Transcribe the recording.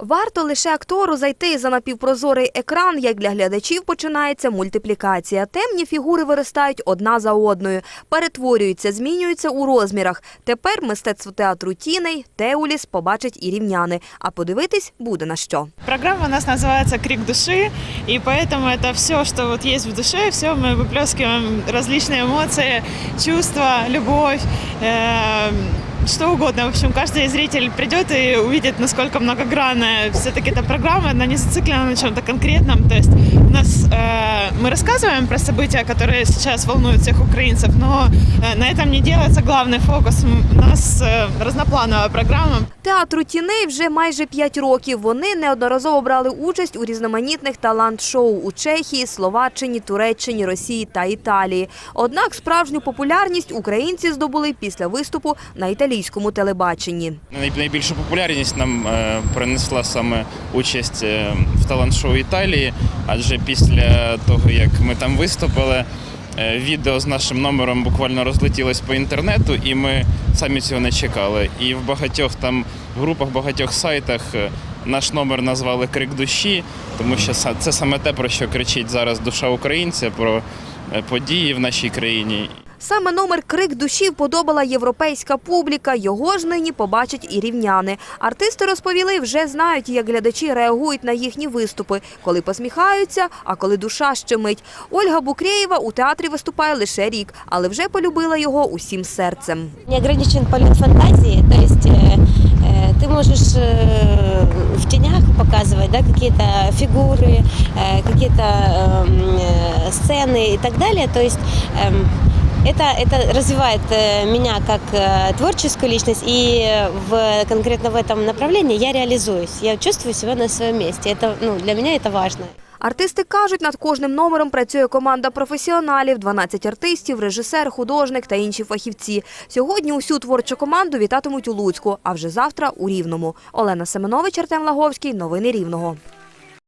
Варто лише актору зайти за напівпрозорий екран, як для глядачів починається мультиплікація. Темні фігури виростають одна за одною, перетворюються, змінюються у розмірах. Тепер мистецтво театру тіней Теуліс побачать і рівняни. А подивитись буде на що. Программа у нас называется «Крик души», и поэтому это все, что вот есть в душе, все мы выплескиваем различные эмоции, чувства, любовь, э, что угодно. В общем, каждый зритель придет и увидит, насколько многогранная все-таки эта программа, она не зациклена на чем-то конкретном. То есть у нас э, мы рассказываем про события, которые сейчас волнуют всех украинцев, но э, на этом не делается главный фокус. М, У нас э, разноплановая программа. Театру тіней вже майже п'ять років. Вони неодноразово брали участь у різноманітних талант-шоу у Чехії, Словаччині, Туреччині, Росії та Італії. Однак справжню популярність українці здобули після виступу на італійському телебаченні. Най- Найбільшу популярність нам е, принесла саме участь е, в талант-шоу Італії, адже після того, як ми там виступили, е, відео з нашим номером буквально розлетілось по інтернету, і ми самі цього не чекали. І в багатьох там групах, багатьох сайтах е, наш номер назвали Крик душі, тому що це саме те, про що кричить зараз душа українця, про е, події в нашій країні. Саме номер Крик душі вподобала європейська публіка. Його ж нині побачать і рівняни. Артисти розповіли, вже знають, як глядачі реагують на їхні виступи, коли посміхаються, а коли душа щемить. Ольга Букреєва у театрі виступає лише рік, але вже полюбила його усім серцем. Не ограничен полет фантазии, то есть э, э, ты можешь э, в тенях показывать да, какие-то фигуры, э, какие-то эм, э, сцены и так далее. То есть эм, это, это развивает э, меня как э, творческую личность, и в, конкретно в этом направлении я реализуюсь. Я чувствую себя на своем месте. Это, ну, для меня это важно. Артисти кажуть, над кожним номером працює команда професіоналів, 12 артистів, режисер, художник та інші фахівці. Сьогодні усю творчу команду вітатимуть у Луцьку, а вже завтра у Рівному. Олена Семенович, Артем Лаговський. Новини Рівного.